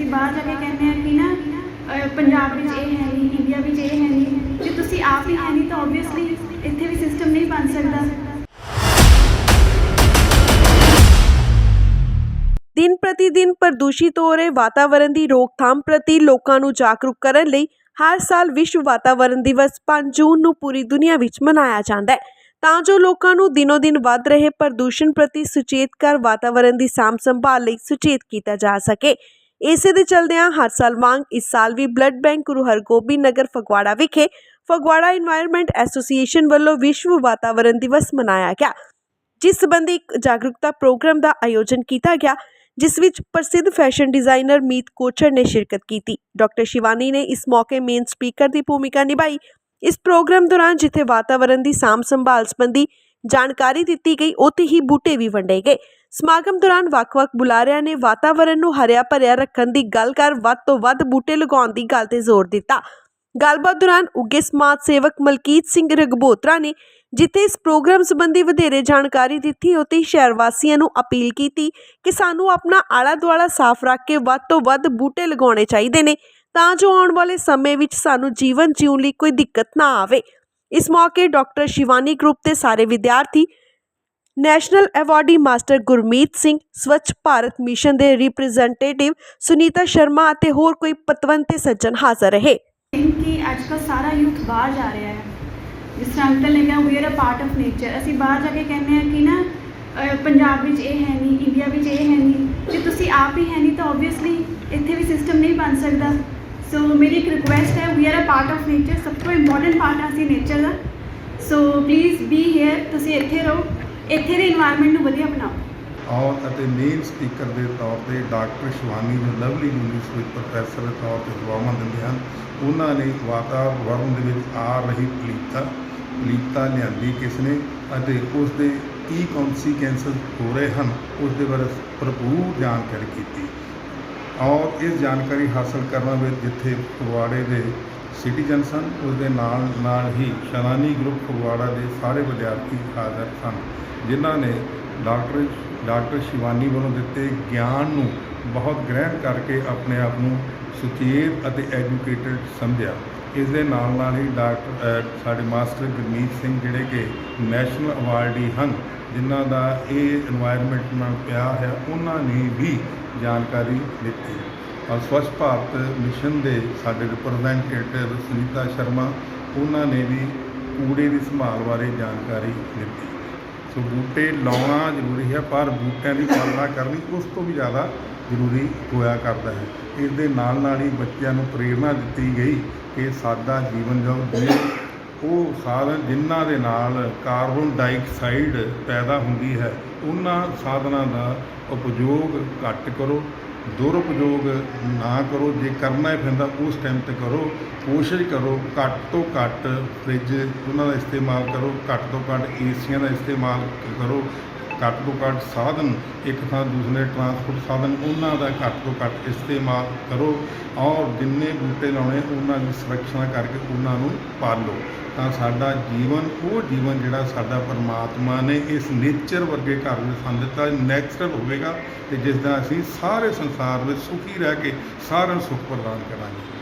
ਅਸੀਂ ਬਾਹਰ ਜਾ ਕੇ ਕਹਿੰਦੇ ਆ ਕਿ ਨਾ ਪੰਜਾਬ ਵਿੱਚ ਇਹ ਹੈ ਨਹੀਂ, ਇੰਡੀਆ ਵਿੱਚ ਇਹ ਹੈ ਨਹੀਂ। ਜੇ ਤੁਸੀਂ ਆਪ ਹੀ ਹੈ ਨਹੀਂ ਤਾਂ ਆਬਵੀਅਸਲੀ ਇੱਥੇ ਵੀ ਸਿਸਟਮ ਨਹੀਂ ਬਣ ਸਕਦਾ। ਦਿਨ ਪ੍ਰਤੀ ਦਿਨ ਪ੍ਰਦੂਸ਼ਿਤ ਹੋ ਰਹੇ ਵਾਤਾਵਰਣ ਦੀ ਰੋਕਥਾਮ ਪ੍ਰਤੀ ਲੋਕਾਂ ਨੂੰ ਜਾਗਰੂਕ ਕਰਨ ਲਈ ਹਰ ਸਾਲ ਵਿਸ਼ਵ ਵਾਤਾਵਰਣ ਦਿਵਸ 5 ਜੂਨ ਨੂੰ ਪੂਰੀ ਦੁਨੀਆ ਵਿੱਚ ਮਨਾਇਆ ਜਾਂਦਾ ਹੈ। ਤਾਂ ਜੋ ਲੋਕਾਂ ਨੂੰ ਦਿਨੋ-ਦਿਨ ਵੱਧ ਰਹੇ ਪ੍ਰਦੂਸ਼ਣ ਪ੍ਰਤੀ ਸੁਚੇਤ ਕਰ ਵਾਤਾਵਰਣ ਦੀ ਸਾਂਭ ਸੰਭਾਲ ਲਈ ਸੁਚੇਤ ਕੀਤਾ ਜਾ ਸਕੇ। ਇਸੇ ਦੇ ਚਲਦਿਆਂ ਹਰ ਸਾਲ ਵਾਂਗ ਇਸ ਸਾਲ ਵੀ ਬਲੱਡ ਬੈਂਕ ਗੁਰੂ ਹਰਗੋਬਿੰਦ ਨਗਰ ਫਗਵਾੜਾ ਵਿਖੇ ਫਗਵਾੜਾ এনवायरमेंट ਐਸੋਸੀਏਸ਼ਨ ਵੱਲੋਂ ਵਿਸ਼ਵ ਵਾਤਾਵਰਣ ਦਿਵਸ ਮਨਾਇਆ ਗਿਆ, ਜਿਸ ਸੰਬੰਧੀ ਇੱਕ ਜਾਗਰੂਕਤਾ ਪ੍ਰੋਗਰਾਮ ਦਾ ਆਯੋਜਨ ਕੀਤਾ ਗਿਆ, ਜਿਸ ਵਿੱਚ ਪ੍ਰਸਿੱਧ ਫੈਸ਼ਨ ਡਿਜ਼ਾਈਨਰ ਮੀਤ ਕੋਚਰ ਨੇ ਸ਼ਿਰਕਤ ਕੀਤੀ। ਡਾਕਟਰ ਸ਼ਿਵਾਨੀ ਨੇ ਇਸ ਮੌਕੇ ਮੇਨ ਸਪੀਕਰ ਦੀ ਭੂਮਿਕਾ ਨਿਭਾਈ। ਇਸ ਪ੍ਰੋਗਰਾਮ ਦੌਰਾਨ ਜਿੱਥੇ ਵਾਤਾਵਰਣ ਦੀ ਸਾਂਭ ਸੰਭਾਲ ਸੰਬੰਧੀ ਜਾਣਕਾਰੀ ਦਿੱਤੀ ਗਈ, ਉੱਥੇ ਹੀ ਬੂਟੇ ਵੀ ਵੰਡੇ ਗਏ। ਸਮਾਗਮ ਦੌਰਾਨ ਵੱਖ-ਵੱਖ ਬੁਲਾਰਿਆਂ ਨੇ ਵਾਤਾਵਰਣ ਨੂੰ ਹਰਿਆ ਭਰਿਆ ਰੱਖਣ ਦੀ ਗੱਲ ਕਰ ਵੱਧ ਤੋਂ ਵੱਧ ਬੂਟੇ ਲਗਾਉਣ ਦੀ ਗੱਲ ਤੇ ਜ਼ੋਰ ਦਿੱਤਾ। ਗੱਲਬਾਤ ਦੌਰਾਨ ਉੱਗੇ ਸਮਾਜ ਸੇਵਕ ਮਲਕੀਤ ਸਿੰਘ ਰਗਬੋਤਰਾ ਨੇ ਜਿੱਥੇ ਇਸ ਪ੍ਰੋਗਰਾਮ ਸੰਬੰਧੀ ਵਧੇਰੇ ਜਾਣਕਾਰੀ ਦਿੱਤੀ, ਉੱਥੇ ਹੀ ਸ਼ਹਿਰ ਵਾਸੀਆਂ ਨੂੰ ਅਪੀਲ ਕੀਤੀ ਕਿ ਸਾਨੂੰ ਆਪਣਾ ਆਲਾ ਦੁਆਲਾ ਸਾਫ਼ ਰੱਖ ਕੇ ਵੱਧ ਤੋਂ ਵੱਧ ਬੂਟੇ ਲਗਾਉਣੇ ਚਾਹੀਦੇ ਨੇ, ਤਾਂ ਜੋ ਆਉਣ ਵਾਲੇ ਸਮੇਂ ਵਿੱਚ ਸਾਨੂੰ ਜੀਵਨ ਜਿਉਣ ਲਈ ਕੋਈ ਦਿੱਕਤ ਨਾ ਆਵੇ। ਇਸ ਮੌਕੇ ਡਾਕਟਰ ਸ਼ਿਵਾਨੀ ਗਰੁੱਪ ਦੇ ਸਾਰੇ ਵਿਦਿਆਰਥੀ national awardee master Gurmeet Singh, Swachh Bharat mission ਦੇ ਰਿਪਰੈਜ਼ੈਂਟੇਟਿਵ ਸੁਨੀਤਾ ਸ਼ਰਮਾ ਅਤੇ ਹੋਰ ਕੋਈ ਪਤਵੰਤੇ ਸੱਜਣ ਹਾਜ਼ਰ ਰਹੇ। ਕਿ ਅੱਜ ਕੱਲ੍ਹ ਸਾਰਾ ਯੂਥ ਬਾਹਰ ਜਾ ਰਿਹਾ ਹੈ। ਜਿਸ ਤਰ੍ਹਾਂ ਅੰਕਲ ਨੇ ਕਿਹਾ we are a part of nature ਅਸੀਂ ਬਾਹਰ ਜਾ ਕੇ ਕਹਿੰਦੇ ਆ ਕਿ ਨਾ ਪੰਜਾਬ ਵਿੱਚ ਇਹ ਹੈ ਨਹੀਂ, ਇੰਡੀਆ ਵਿੱਚ ਇਹ ਹੈ ਨਹੀਂ। ਜੇ ਤੁਸੀਂ ਆਪ ਹੀ ਹੈ ਨਹੀਂ, ਤਾਂ ਆਬਵੀਅਸਲੀ ਇੱਥੇ ਵੀ ਸਿਸਟਮ ਨਹੀਂ ਬਣ ਸਕਦਾ। ਸੋ ਮੇਰੀ ਇੱਕ ਰਿਕੁਐਸਟ ਹੈ we are a part of nature ਸਭ ਤੋਂ ਇੰਪੋਰਟੈਂਟ ਪਾਰਟ ਹੈ ਅਸੀਂ ਨੇਚਰ ਦਾ। ਸੋ ਪਲੀਜ਼ ਬੀ ਹੇਅਰ ਤੁਸੀਂ ਇੱਥੇ ਰਹੋ। ਇੱਥੇ ਦੇ এনवायरमेंट ਨੂੰ ਵਧੀਆ ਬਣਾਓ। ਔਰ ਅਤੇ ਮੇਨ ਸਪੀਕਰ ਦੇ ਤੌਰ ਤੇ ਡਾਕਟਰ ਸ਼ਿਵਾਨੀ ਨੂੰ ਲਵਲੀ ਯੂਨੀਵਰਸਿਟੀ ਵਿੱਚ ਪ੍ਰੋਫੈਸਰ ਦੇ ਤੌਰ ਤੇ ਦੁਆਵਾਂ ਦਿੰਦੇ ਹਨ। ਉਹਨਾਂ ਨੇ ਵਾਤਾਵਰਣ ਦੇ ਵਿੱਚ ਆ ਰਹੀ ਪਲੀਤਾ ਪਲੀਤਾ ਲਿਆਂਦੀ ਕਿਸ ਨੇ ਅਤੇ ਉਸ ਦੇ ਕੀ ਕੌਨਸੀਕੁਐਂਸਸ ਹੋ ਰਹੇ ਹਨ। ਉਸ ਦੇ ਬਾਰੇ ਭਰਪੂਰ ਜਾਣਕਾਰੀ ਕੀਤੀ। ਔਰ ਇਸ ਜਾਣਕਾਰੀ ਹਾਸਲ ਕਰਨ ਵਿੱਚ ਜਿੱਥੇ ਫਗਵਾੜੇ ਦੇ ਸਿਟੀਜ਼ਨ ਸਨ ਉਸ ਦੇ ਨਾਲ ਨਾਲ ਹੀ ਸ਼ਨਾਨੀ ਗਰੁੱਪ ਫਗਵਾੜਾ ਦੇ ਸਾਰੇ ਵਿਦਿਆਰਥੀ ਹਾਜ਼ਰ ਸਨ, ਜਿਨ੍ਹਾਂ ਨੇ ਡਾਕਟਰ ਡਾਕਟਰ ਸ਼ਿਵਾਨੀ ਵੱਲੋਂ ਦਿੱਤੇ ਗਿਆਨ ਨੂੰ ਬਹੁਤ ਗ੍ਰਹਿਣ ਕਰਕੇ ਆਪਣੇ ਆਪ ਨੂੰ ਸੁਚੇਤ ਅਤੇ ਐਜੂਕੇਟਡ ਸਮਝਿਆ। ਇਸ ਦੇ ਨਾਲ ਨਾਲ ਹੀ ਡਾਕਟਰ ਸਾਡੇ ਮਾਸਟਰ ਗੁਰਮੀਤ ਸਿੰਘ ਜਿਹੜੇ ਕਿ ਨੈਸ਼ਨਲ ਅਵਾਰਡੀ ਹਨ, ਜਿਨ੍ਹਾਂ ਦਾ ਇਹ এনवायरमेंट ਨਾਲ ਪਿਆਰ ਹੈ, ਉਹਨਾਂ ਨੇ ਵੀ ਜਾਣਕਾਰੀ ਦਿੱਤੀ। ਸਵੱਛ ਭਾਰਤ ਮਿਸ਼ਨ ਦੇ ਸਾਡੇ ਰਿਪਰੈਜ਼ੈਂਟੇਟਿਵ ਸੁਨੀਤਾ ਸ਼ਰਮਾ, ਉਹਨਾਂ ਨੇ ਵੀ ਕੂੜੇ ਦੀ ਸੰਭਾਲ ਬਾਰੇ ਜਾਣਕਾਰੀ ਦਿੱਤੀ। ਸੋ ਬੂਟੇ ਲਾਉਣਾ ਜ਼ਰੂਰੀ ਹੈ, ਪਰ ਬੂਟਿਆਂ ਦੀ ਪਾਲਣਾ ਕਰਨੀ ਉਸ ਤੋਂ ਵੀ ਜ਼ਿਆਦਾ ਜ਼ਰੂਰੀ ਹੋਇਆ ਕਰਦਾ ਹੈ। ਇਸ ਦੇ ਨਾਲ ਨਾਲ ਹੀ ਬੱਚਿਆਂ ਨੂੰ ਪ੍ਰੇਰਣਾ ਦਿੱਤੀ ਗਈ ਕਿ ਸਾਦਾ ਜੀਵਨ ਜੋ ਜੀਵ ਉਹ ਸਾਧਨ ਜਿਨ੍ਹਾਂ ਦੇ ਨਾਲ ਕਾਰਬਨ ਡਾਈਆਕਸਾਈਡ ਪੈਦਾ ਹੁੰਦੀ ਹੈ, ਉਹਨਾਂ ਸਾਧਨਾਂ ਦਾ ਉਪਯੋਗ ਘੱਟ ਕਰੋ ਦੁਰਉਪਯੋਗ ਨਾ ਕਰੋ, ਜੇ ਕਰਨਾ ਹੀ ਪੈਂਦਾ ਉਸ ਟਾਈਮ ਤੇ ਕਰੋ, ਕੋਸ਼ਿਸ਼ ਕਰੋ, ਘੱਟ ਤੋਂ ਘੱਟ ਫ੍ਰਿਜ ਉਹਨਾਂ ਦਾ ਇਸਤੇਮਾਲ ਕਰੋ, ਘੱਟ ਤੋਂ ਘੱਟ ਏਸੀਆਂ ਦਾ ਇਸਤੇਮਾਲ ਕਰੋ ਘੱਟ ਤੋਂ ਘੱਟ ਸਾਧਨ, ਇੱਕ ਥਾਂ ਦੂਸਰੇ ਟਰਾਂਸਪੋਰਟ ਸਾਧਨ, ਉਹਨਾਂ ਦਾ ਘੱਟ ਤੋਂ ਘੱਟ ਇਸਤੇਮਾਲ ਕਰੋ ਔਰ ਜਿੰਨੇ ਬੂਟੇ ਲਾਉਣੇ, ਉਹਨਾਂ ਦੀ ਸੁਰੱਖਿਆ ਕਰਕੇ ਉਹਨਾਂ ਨੂੰ ਪਾਲੋ। ਤਾਂ ਸਾਡਾ ਜੀਵਨ, ਉਹ ਜੀਵਨ ਜਿਹੜਾ ਸਾਡਾ ਪਰਮਾਤਮਾ ਨੇ ਇਸ ਨੇਚਰ ਵਰਗੇ ਘਰ ਵਿੱਚ ਸਾਨੂੰ ਦਿੱਤਾ ਨੈਚੁਰਲ ਹੋਵੇਗਾ ਤੇ ਜਿਸ ਦਾ ਅਸੀਂ ਸਾਰੇ ਸੰਸਾਰ ਵਿੱਚ ਸੁਖੀ ਰਹਿ ਕੇ ਸਾਰਿਆਂ ਨੂੰ ਸੁਖ ਪ੍ਰਦਾਨ ਕਰਾਂਗੇ।